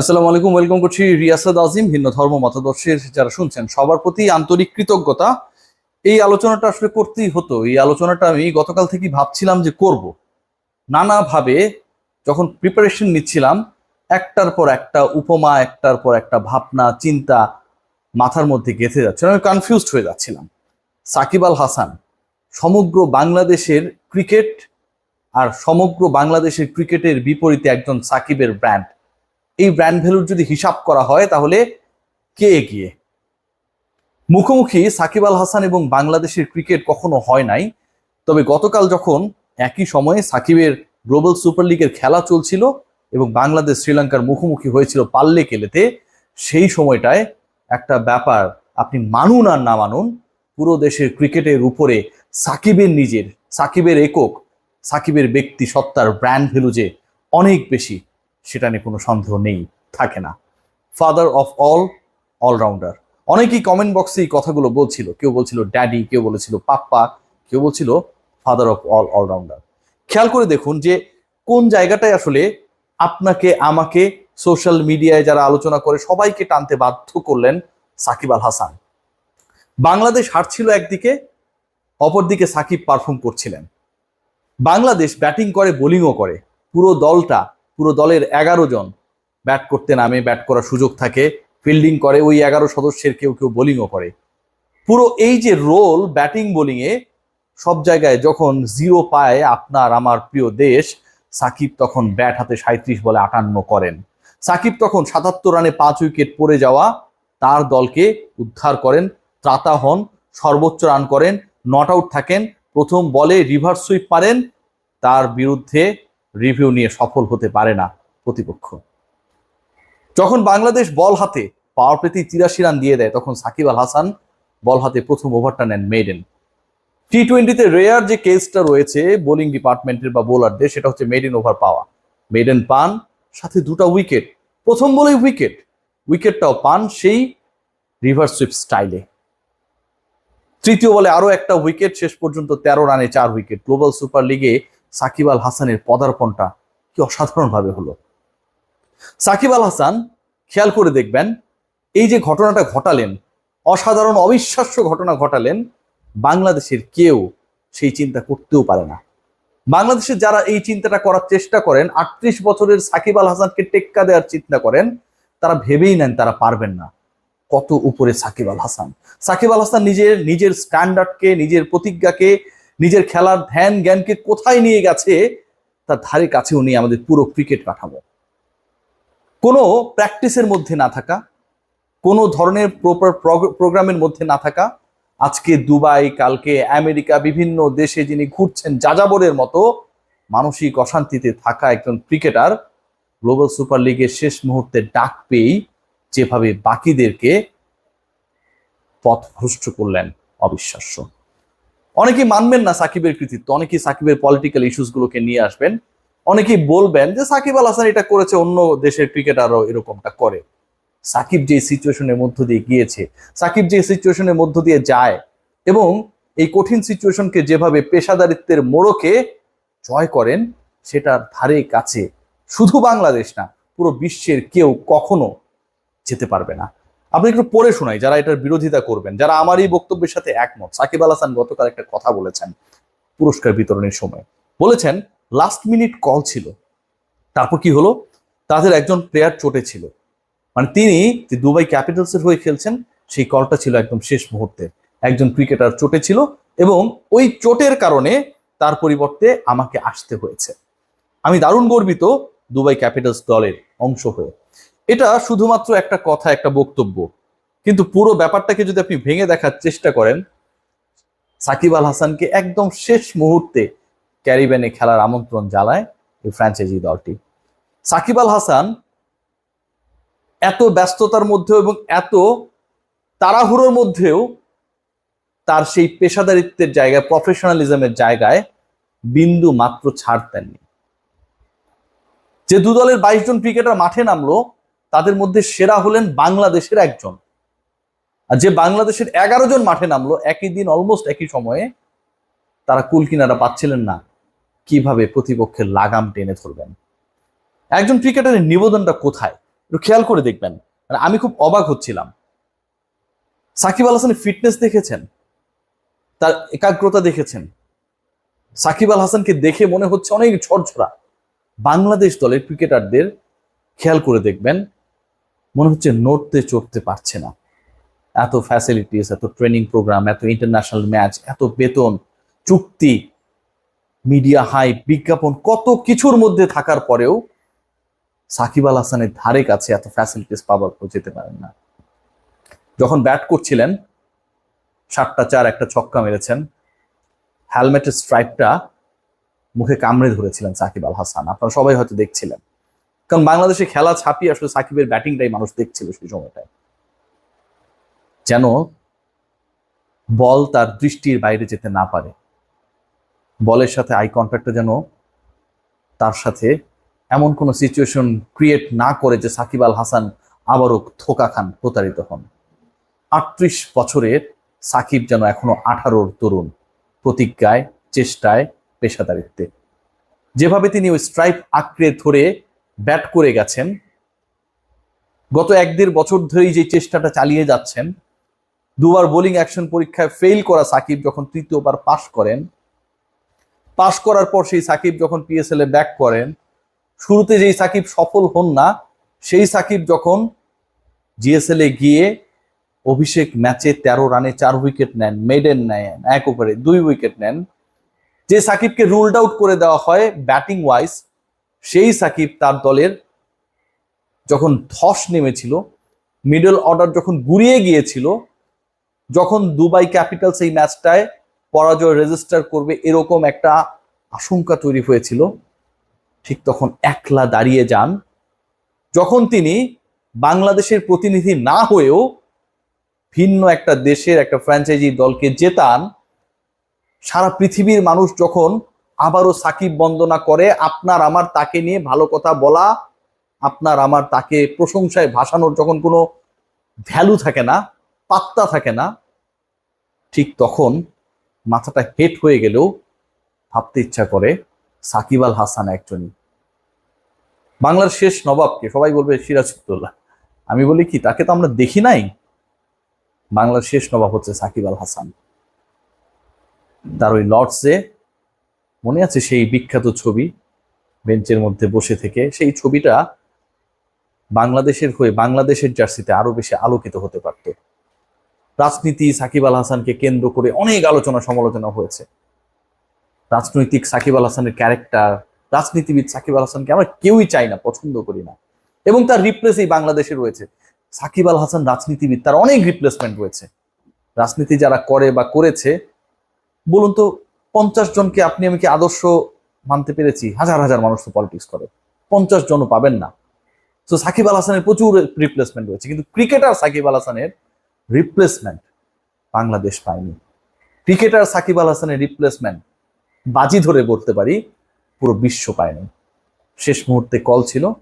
আসসালামু আলাইকুম, ওয়েলকাম করছি রিয়াসাদ আজিম, ভিন্ন ধর্ম মতাদর্শের যারা শুনছেন, সবার প্রতি আন্তরিক কৃতজ্ঞতা। এই আলোচনাটা আসলে করতেই হতো। এই আলোচনাটা আমি গতকাল থেকেই ভাবছিলাম যে করব। নানাভাবে যখন প্রিপারেশন নিচ্ছিলাম, একটার পর একটা উপমা, একটার পর একটা ভাবনা, চিন্তা মাথার মধ্যে গেঁথে যাচ্ছে আমি কনফিউজড হয়ে যাচ্ছিলাম। সাকিব আল হাসান, সমগ্র বাংলাদেশের ক্রিকেট আর সমগ্র বাংলাদেশের ক্রিকেটের বিপরীতে একজন সাকিবের ব্র্যান্ড এই ব্র্যান্ড ভ্যালুর যদি হিসাব করা হয়, তাহলে কে এগিয়ে? মুখোমুখি সাকিব আল হাসান এবং বাংলাদেশের ক্রিকেট কখনো হয় নাই। তবে গতকাল যখন একই সময়ে সাকিবের গ্লোবাল সুপার লিগের খেলা চলছিল এবং বাংলাদেশ শ্রীলঙ্কার মুখোমুখি হয়েছিল পাল্লে কেলেতে, সেই সময়টায় একটা ব্যাপার আপনি মানুন আর না মানুন, পুরো দেশের ক্রিকেটের উপরে সাকিবের নিজের, সাকিবের একক, সাকিবের ব্যক্তি সত্তার ব্র্যান্ড ভ্যালু যে অনেক বেশি। সেটা নিয়ে কোনো সন্দেহ নেই, থাকে না। ফাদার অফ অল অলরাউন্ডার অনেকেই কমেন্ট বক্সে এই কথাগুলো বলছিল। কেউ বলছিল ড্যাডি কেউ বলেছিল পাপ্পা কেউ বলছিল ফাদার অফ অল অলরাউন্ডার খেয়াল করে দেখুন যে কোন জায়গাটায় আসলে আপনাকে, আমাকে সোশ্যাল মিডিয়ায় যারা আলোচনা করে সবাইকে টানতে বাধ্য করলেন সাকিব আল হাসান। বাংলাদেশ হারছিল একদিকে, অপরদিকে সাকিব পারফর্ম করছিলেন। বাংলাদেশ ব্যাটিং করে বোলিংও করে। পুরো দলটা পুরো দলের এগারো জন ব্যাট করতে নামে ব্যাট করার সুযোগ থাকে ফিল্ডিং করে, ওই এগারো সদস্যের কেউ কেউ বোলিংও করে। পুরো এই যে রোল ব্যাটিং বোলিংয়ে সব জায়গায় যখন জিরো পায় আপনার, আমার প্রিয় দেশ, সাকিব তখন ব্যাট হাতে সাঁত্রিশ বলে আটান্ন করেন। সাকিব তখন সাতাত্তর রানে পাঁচ উইকেট পড়ে যাওয়া, তার দলকে উদ্ধার করেন, ত্রাতা হন, সর্বোচ্চ রান করেন নট আউট থাকেন, প্রথম বলে রিভার্স সুইপ পারেন তার বিরুদ্ধে রিভিউ নিয়ে সফল হতে পারে না প্রতিপক্ষ। যখন বাংলাদেশ বল হাতে পাওয়ার প্লেতেই তিরাশি রান দিয়ে দেয়, তখন সাকিব আল হাসান বল হাতে প্রথম ওভারটা নেন মেডেন টি টোয়েন্টিতে রেয়ার যে কেসটা রয়েছে বোলিং ডিপার্টমেন্টের বা বোলারদের সেটা হচ্ছে মেডেন ওভার পাওয়া। মেডেন পান, সাথে দুটা উইকেট প্রথম বলেই উইকেট উইকেটটাও পান সেই রিভার্স সুইপ স্টাইলে তৃতীয় বলে আরও একটা উইকেট শেষ পর্যন্ত তেরো রানে চার উইকেট গ্লোবাল সুপার লিগে সাকিব আল হাসানের পদার্পণটা কি অসাধারণভাবে হলো? সাকিব আল হাসান, খেয়াল করে দেখবেন, এই যে ঘটনাটা ঘটালেন, অসাধারণ অবিশ্বাস্য ঘটনা ঘটালেন, বাংলাদেশের কেউ সেই চিন্তা করতেও পারে না। বাংলাদেশের যারা এই চিন্তাটা করার চেষ্টা করেন, আটত্রিশ বছরের সাকিব আল হাসানকে টেক্কা দেওয়ার চিন্তা করেন, তারা ভেবেই নেন তারা পারবেন না। কত উপরে সাকিব আল হাসান। সাকিব আল হাসান নিজের নিজের স্ট্যান্ডার্ডকে নিজের প্রতিজ্ঞাকে নিজের খেলার ধ্যান জ্ঞানকে কোথায় নিয়ে গেছে, তার ধারে কাছেও নেই আমাদের পুরো ক্রিকেট কাঠামো। কোনো প্র্যাকটিসের মধ্যে না থাকা, কোনো ধরনের প্রপার প্রোগ্রামের মধ্যে না থাকা, আজকে দুবাই, কালকে আমেরিকা, বিভিন্ন দেশে যিনি ঘুরছেন যাযাবরের মতো, মানসিক অশান্তিতে থাকা একজন ক্রিকেটার গ্লোবাল সুপার লিগের শেষ মুহূর্তে ডাক পেয়েই যেভাবে বাকিদেরকে পথভ্রষ্ট করলেন, অবিশ্বাস্য। অনেকেই মানবেন না সাকিবের কৃতিত্ব, অনেকেই সাকিবের পলিটিক্যাল ইস্যুসগুলোকে নিয়ে আসবেন, অনেকেই বলবেন যে সাকিব আল হাসান এটা করেছে, অন্য দেশের ক্রিকেটারও এরকমটা করে। সাকিব যে সিচুয়েশনের মধ্য দিয়ে গিয়েছে, সাকিব যে সিচুয়েশনের মধ্য দিয়ে যায় এবং এই কঠিন সিচুয়েশনকে যেভাবে পেশাদারিত্বের মোড়কে জয় করেন, সেটার ধারে কাছে শুধু বাংলাদেশ না, পুরো বিশ্বের কেউ কখনো যেতে পারবে না। আপনি একটু পড়ে শোনাই, যারা এটার বিরোধিতা করবেন, যারা আমার এই বক্তব্যের সাথে একমত। সাকিব আল হাসান গতকাল একটা কথা বলেছেন পুরস্কার বিতরণের সময়। বলেছেন লাস্ট মিনিট কল ছিল। তারপর কি হলো? তাদের একজন প্লেয়ার চোটে ছিল। মানে তিনি দুবাই ক্যাপিটালসের হয়ে খেলছেন, সেই কলটা ছিল একদম শেষ মুহূর্তে। একজন ক্রিকেটার চোটে ছিল এবং ওই চোটের কারণে তার পরিবর্তে আমাকে আসতে হয়েছে। আমি দারুণ গর্বিত দুবাই ক্যাপিটালস দলের অংশ হয়ে। এটা শুধুমাত্র একটা কথা, একটা বক্তব্য। কিন্তু পুরো ব্যাপারটাকে যদি আপনি ভেঙে দেখার চেষ্টা করেন, সাকিব আল হাসানকে একদম শেষ মুহূর্তে ক্যারিবেনে খেলার আমন্ত্রণ জানায় এই ফ্র্যাঞ্চাইজি দলটি। সাকিব আল হাসান এত ব্যস্ততার মধ্যেও এবং এত তাড়াহুড়োর মধ্যেও তার সেই পেশাদারিত্বের জায়গায় প্রফেশনালিজমের জায়গায় বিন্দু মাত্র ছাড় দেননি। যে দু দলের বাইশ জন ক্রিকেটার মাঠে নামলো তাদের মধ্যে সেরা হলেন বাংলাদেশের একজন। আর যে বাংলাদেশের এগারো জন মাঠে নামলো, একই দিন অলমোস্ট একই সময়ে, তারা কুল কিনারা পাচ্ছিলেন না। কীভাবে প্রতিপক্ষের লাগাম টেনে ধরবেন? একজন ক্রিকেটারের নিবেদনটা কোথায়? একটু খেয়াল করে দেখবেন। মানে আমি খুব অবাক হচ্ছিলাম। সাকিব আল হাসানের ফিটনেস দেখেছেন? তার একাগ্রতা দেখেছেন? সাকিব আল হাসানকে দেখে মনে হচ্ছে অনেক ঝরঝরা। বাংলাদেশ দলের ক্রিকেটারদের খেয়াল করে দেখবেন মনে হচ্ছে নড়তে চড়তে পারছে না। এত ফ্যাসিলিটিস এত ট্রেনিং প্রোগ্রাম এত ইন্টারন্যাশনাল ম্যাচ এত বেতন, চুক্তি মিডিয়া হাই বিজ্ঞাপন, কত কিছুর মধ্যে থাকার পরেও সাকিব আল হাসানের ধারে কাছে এত ফ্যাসিলিটিস পাওয়ার পর যেতে পারেন না। যখন ব্যাট করছিলেন, সাতটা চার একটা ছক্কা মেরেছেন হেলমেটের স্ট্রাইপটা মুখে কামড়ে ধরেছিলেন সাকিব আল হাসান। আপনারা সবাই হয়তো দেখছিলেন। কারণ বাংলাদেশে খেলা ছাপিয়ে আসলে সাকিবের ব্যাটিংটাই মানুষ দেখছিল সেই সময়টায়। যেন বল তার দৃষ্টির বাইরে যেতে না পারে। বলের সাথে আই কন্ট্যাক্টটা যেন তার সাথে এমন কোনো সিচুয়েশন ক্রিয়েট না করে যে সাকিব আল হাসান আবারও থোকা খান, প্রতারিত হন। আটত্রিশ বছরের সাকিব যেন এখনও আঠারোর তরুণ, প্রতিজ্ঞায়, চেষ্টায়, পেশাদারিত্বে। যেভাবে তিনি ওই স্ট্রাইপ আঁকড়ে ধরে ব্যাট করে গেছেন। গত এক দেড় বছর ধরেই যে চেষ্টাটা চালিয়ে যাচ্ছেন, দুবার বোলিং অ্যাকশন পরীক্ষায় ফেল করা সাকিব যখন তৃতীয়বার পাশ করেন পাশ করার পর সেই সাকিব যখন পিএসএল এ ব্যাক করেন, শুরুতে যেই সাকিব সফল হন না, সেই সাকিব যখন জিএসএল এ গিয়ে অভিষেক ম্যাচে তেরো রানে চার উইকেট নেন মেডেন নেন, এক ওভারে দুই উইকেট নেন, যে সাকিবকে রুলড আউট করে দেওয়া হয় ব্যাটিং ওয়াইজ সেই সাকিব তার দলের যখন ধস নেমেছিল মিডল অর্ডার যখন গুড়িয়ে গিয়েছিল, যখন দুবাই ক্যাপিটালস এই ম্যাচটায় পরাজয় রেজিস্টার করবে এরকম একটা আশঙ্কা তৈরি হয়েছিল, ঠিক তখন একলা দাঁড়িয়ে যান। যখন তিনি বাংলাদেশের প্রতিনিধি না হয়েও ভিন্ন একটা দেশের একটা ফ্র্যাঞ্চাইজি দলকে জেতান, সারা পৃথিবীর মানুষ যখন আবারও সাকিব বন্দনা করে, আপনার আমার তাকে নিয়ে ভালো কথা বলা, আপনার আমার তাকে প্রশংসায় ভাসানোর যখন কোনো ভ্যালু থাকে না, পাত্তা থাকে না, ঠিক তখন মাথাটা হেট হয়ে গেলেও ভাবতে ইচ্ছা করে সাকিব আল হাসান একজনই। বাংলার শেষ নবাবকে সবাই বলবে সিরাজউদ্দৌলা আমি বলি কি, তাকে তো আমরা দেখি নাই? বাংলার শেষ নবাব হচ্ছে সাকিব আল হাসান। তার ওই লর্ডসে মনে আছে সেই বিখ্যাত ছবি? বেঞ্চের মধ্যে বসে থেকে। সেই ছবিটা বাংলাদেশের হয়ে বাংলাদেশের জার্সিতে আরও বেশি আলোকিত হতে পারত। রাজনীতি সাকিব আল হাসানকে কেন্দ্র করে অনেক আলোচনা সমালোচনা হয়েছে। রাজনৈতিক সাকিব আল হাসানের ক্যারেক্টার রাজনীতিবিদ সাকিব আল হাসানকে আমরা কেউই চাই না, পছন্দ করি না। এবং তার রিপ্লেস এই বাংলাদেশে রয়েছে। সাকিব আল হাসান রাজনীতিবিদ, তার অনেক রিপ্লেসমেন্ট রয়েছে। রাজনীতি যারা করে বা করেছে, বলুন তো পঞ্চাশ জনকে আপনি আমি কি আদর্শ মানতে পেরেছি? হাজার হাজার মানুষ তো পলিটিক্স করে। পঞ্চাশ জনও পাবেন না। তো সাকিব আল হাসানের প্রচুর রিপ্লেসমেন্ট রয়েছে। কিন্তু ক্রিকেটার সাকিব আল হাসানের রিপ্লেসমেন্ট বাংলাদেশ পায়নি। ক্রিকেটার সাকিব আল হাসানের রিপ্লেসমেন্ট বাজি ধরে বলতে পারি, পুরো বিশ্ব পায়নি। শেষ মুহূর্তে কল ছিল।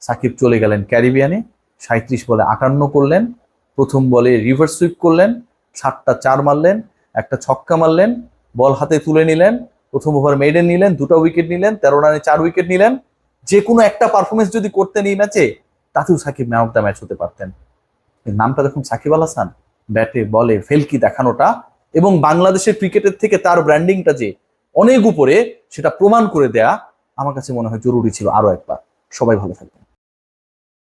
সাকিব চলে গেলেন ক্যারিবিয়ানে। সাঁত্রিশ বলে আটান্ন করলেন। প্রথম বলে রিভার্স সুইপ করলেন। সাতটা চার মারলেন। একটা ছক্কা মারলেন। বল হাতে তুলে নিলেন, প্রথম ওভার মেডেন নিলেন, দুটো উইকেট নিলেন, তেরো রানে চার উইকেট নিলেন। যে কোনো একটা পারফরমেন্স যদি করতেন এই ম্যাচে তাতেও Shakib man of the match হতে পারতেন। নামটা দেখুন, সাকিব আল হাসান। ব্যাটে, বলে, ফেলকি দেখানোটা এবং বাংলাদেশের ক্রিকেটের থেকে তার ব্র্যান্ডিংটা যে অনেক উপরে, সেটা প্রমাণ করে দেয়া আমার কাছে মনে হয় জরুরি ছিল আরও একবার। সবাই ভালো থাকবেন।